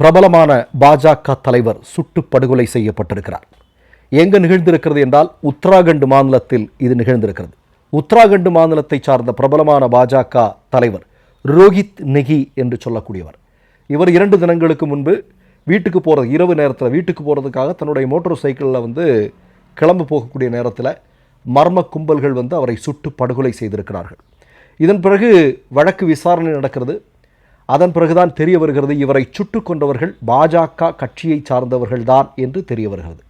பிரபலமான பாஜக தலைவர் சுட்டு படுகொலை செய்யப்பட்டிருக்கிறார். எங்கு நிகழ்ந்திருக்கிறது என்றால் உத்தராகண்ட் மாநிலத்தில் இது நிகழ்ந்திருக்கிறது. உத்தராகண்ட் மாநிலத்தை சார்ந்த பிரபலமான பாஜக தலைவர் ரோஹித் நெகி என்று சொல்லக்கூடியவர். இவர் இரண்டு தினங்களுக்கு முன்பு வீட்டுக்கு போகிறது இரவு நேரத்தில் வீட்டுக்கு போகிறதுக்காக தன்னுடைய மோட்டார் சைக்கிளில் வந்து கிளம்பு போகக்கூடிய நேரத்தில் மர்ம கும்பல்கள் வந்து அவரை சுட்டு படுகொலை செய்திருக்கிறார்கள். இதன் பிறகு வழக்கு விசாரணை நடக்கிறது. அதன் பிறகுதான் தெரிய வருகிறது இவரை சுட்டு கொண்டவர்கள் பாஜக கட்சியை சார்ந்தவர்கள்தான் என்று தெரிய வருகிறது.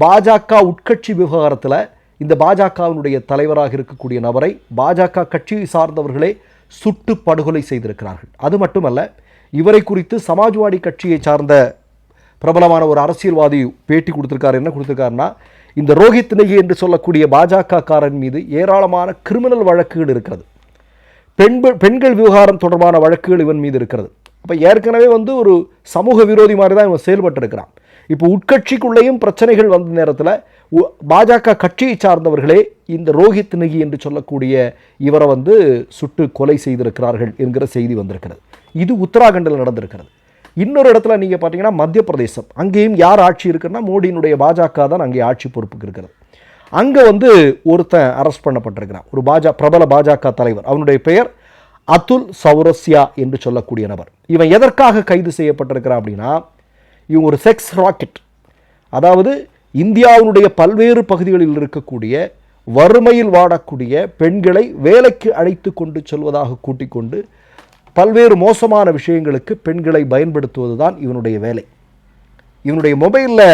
பாஜக உட்கட்சி விவகாரத்தில் இந்த பாஜகவினுடைய தலைவராக இருக்கக்கூடிய நபரை பாஜக கட்சியை சார்ந்தவர்களே சுட்டு படுகொலை செய்திருக்கிறார்கள். அது மட்டுமல்ல இவரை குறித்து சமாஜ்வாடி கட்சியை சார்ந்த பிரபலமான ஒரு அரசியல்வாதி பேட்டி கொடுத்துருக்காரு. என்ன கொடுத்துருக்காருன்னா இந்த ரோஹித் நெகி என்று சொல்லக்கூடிய பாஜக காரன் மீது ஏராளமான கிரிமினல் வழக்குகள் இருக்கிறது. பெண் பெண்கள் விவகாரம் தொடர்பான வழக்குகள் இவன் மீது இருக்கிறது. அப்போ ஏற்கனவே வந்து ஒரு சமூக விரோதி மாதிரி தான் இவன் செயல்பட்டு இருக்கிறான் இப்போ உட்கட்சிக்குள்ளேயும் பிரச்சனைகள் வந்த நேரத்தில் பாஜக கட்சியை சார்ந்தவர்களே இந்த ரோஹித் நெகி என்று சொல்லக்கூடிய இவரை வந்து சுட்டு கொலை செய்திருக்கிறார்கள் என்கிற செய்தி வந்திருக்கிறது. இது உத்தராகண்டில் நடந்திருக்கிறது. இன்னொரு இடத்துல நீங்கள் பார்த்தீங்கன்னா மத்திய பிரதேசம் அங்கேயும் யார் ஆட்சி இருக்குன்னா மோடியினுடைய பாஜக தான் அங்கே ஆட்சி பொறுப்புக்கு இருக்கிறது. அங்கே வந்து ஒருத்தன் அரெஸ்ட் பண்ணப்பட்டிருக்கிறான். ஒரு பாஜா பிரபல பாஜக தலைவர். அவனுடைய பெயர் அதுல் சௌரஸ்யா என்று சொல்லக்கூடிய நபர். இவன் எதற்காக கைது செய்யப்பட்டிருக்கிறான் அப்படின்னா இவன் ஒரு செக்ஸ் ராக்கெட் அதாவது இந்தியாவினுடைய பல்வேறு பகுதிகளில் இருக்கக்கூடிய வறுமையில் வாடக்கூடிய பெண்களை வேலைக்கு அழைத்து கொண்டு செல்வதாக கூட்டிக் கொண்டு பல்வேறு மோசமான விஷயங்களுக்கு பெண்களை பயன்படுத்துவது தான் இவனுடைய வேலை. இவனுடைய மொபைலில்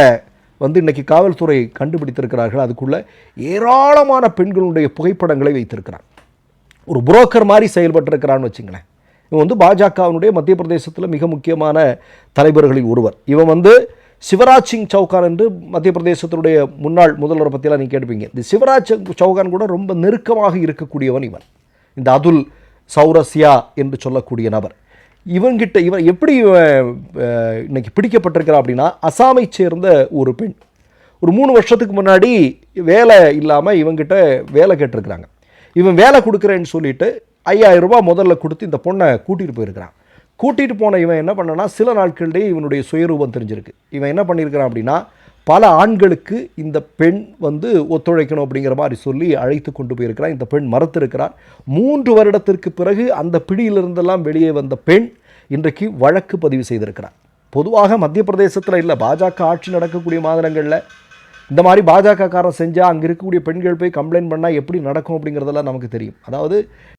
வந்து இன்றைக்கி காவல்துறை கண்டுபிடித்திருக்கிறார்கள். அதுக்குள்ளே ஏராளமான பெண்களுடைய புகைப்படங்களை வைத்திருக்கிறான். ஒரு புரோக்கர் மாதிரி செயல்பட்டிருக்கிறான்னு வச்சுங்களேன். இவன் வந்து பாஜகவினுடைய மத்திய பிரதேசத்தில் மிக முக்கியமான தலைவர்களில் ஒருவர். இவன் வந்து சிவராஜ் சிங் சௌகான் என்று மத்திய பிரதேசத்தினுடைய முன்னாள் முதல்வரை பற்றியெல்லாம் நீங்கள் கேட்பீங்க இந்த சிவராஜ் சிங் சௌகான் கூட ரொம்ப நெருக்கமாக இருக்கக்கூடியவன் இவன். இந்த அதுல் சௌரஸ்யா என்று சொல்லக்கூடிய நபர். இவன்கிட்ட இவன் எப்படி இவன் இன்னைக்கு பிடிக்கப்பட்டிருக்கிறான் அப்படின்னா அசாமை சேர்ந்த ஒரு பெண். ஒரு மூணு வருஷத்துக்கு முன்னாடி வேலை இல்லாமல் இவங்கிட்ட வேலை கேட்டிருக்கிறாங்க. இவன் வேலை கொடுக்குறேன்னு சொல்லிட்டு ஐயாயிரம் ரூபாய் முதல்ல கொடுத்து இந்த பொண்ணை கூட்டிகிட்டு போயிருக்கிறான். கூட்டிகிட்டு போன இவன் என்ன பண்ணனா சில நாட்களிலேயே இவனுடைய சுயரூபம் தெரிஞ்சிருக்கு. இவன் என்ன பண்ணியிருக்கிறான் அப்படின்னா பல ஆண்களுக்கு இந்த பெண் வந்து ஒத்துழைக்கணும் அப்படிங்கிற மாதிரி சொல்லி அழைத்து கொண்டு போயிருக்கிறான் இந்த பெண் மறுத்திருக்கிறார். மூன்று வருடத்திற்கு பிறகு அந்த பிடியிலிருந்தெல்லாம் வெளியே வந்த பெண் இன்றைக்கு வழக்கு பதிவு செய்திருக்கிறார். பொதுவாக மத்திய பிரதேசத்தில் இல்லை பாஜக ஆட்சி நடக்கக்கூடிய மாநிலங்களில் இந்த மாதிரி பாஜக காரன் செஞ்சால் அங்கே இருக்கக்கூடிய பெண்கள் போய் கம்ப்ளைண்ட் பண்ணால் எப்படி நடக்கும் அப்படிங்கிறதெல்லாம் நமக்கு தெரியும். அதாவது